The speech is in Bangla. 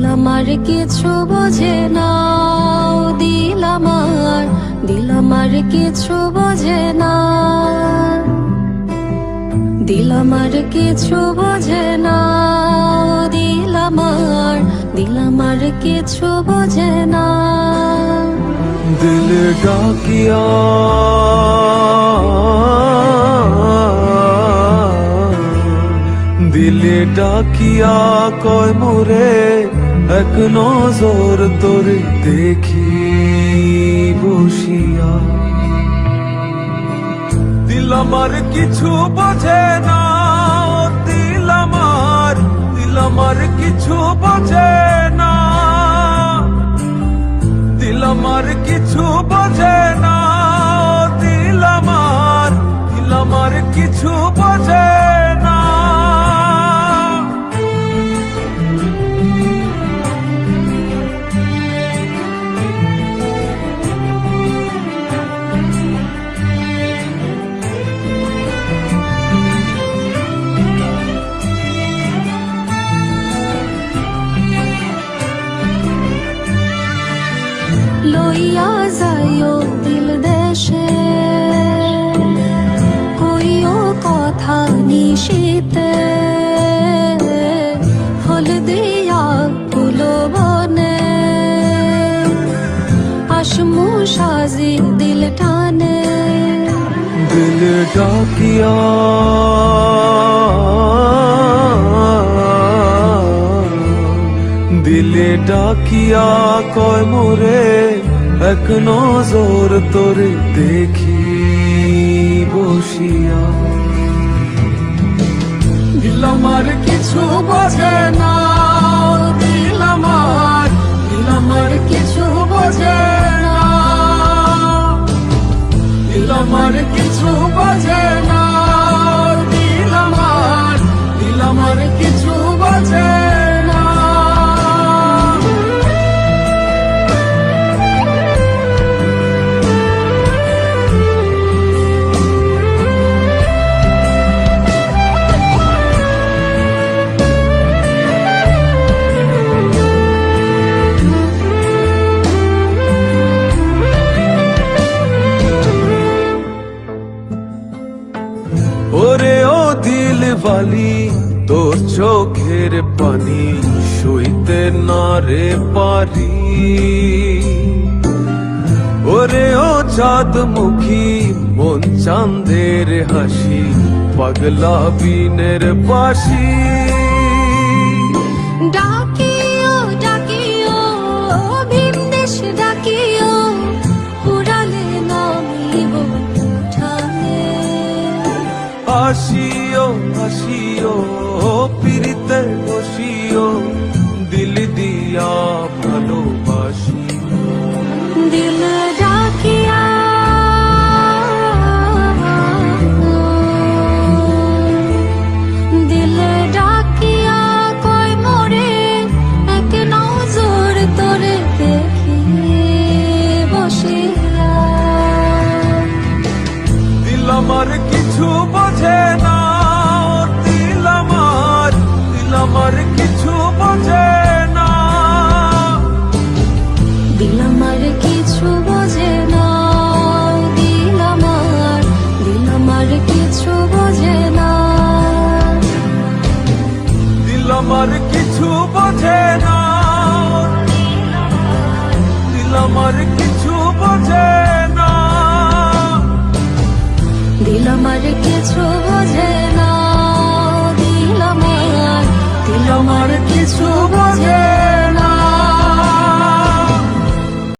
দিল আমার কিছু বোঝে না দিল আমার দিল আমার কিছু বোঝে না দিল আমার কিছু বোঝে না দিল আমার, দিল কিছু বোঝে না দিল ডাকিয়া দিলে ডাকিয়া কয় মোরে এক নজর তোরে দেখি বসিয়া। দিল আমার কিছু বোঝে না, দিল আমার দিল আমার কিছু বোঝে না। দিল আমার কিছু বোঝে না, দিল আমার দিল আমার কিছু লইয়া যাইও দিল দেশে। কইও কথা নিশিতে। ফল দিয়া ফুলো বনে। আসমু সাজি দিল টানে। দিল ডাকিয়া। দিলে ডাকিয়া কয় মোরে? এক নজর তোরে দেখি বসিয়া। দিল আমার কিছু বোঝে না, দিল আমার কিছু বোঝে না। দিল আমার কিছু বোঝে না বালি, তোর চোখের পানি সইতে না রে পারি। ওরে ও চাঁদ মুখী মন চাঁদের হাসি, পাগলা বিনের বাসি। ডাকিও ডাকিও ভীমদেশ ডাকিও আসিও আসিও কিছু বোঝে না। দিল আমার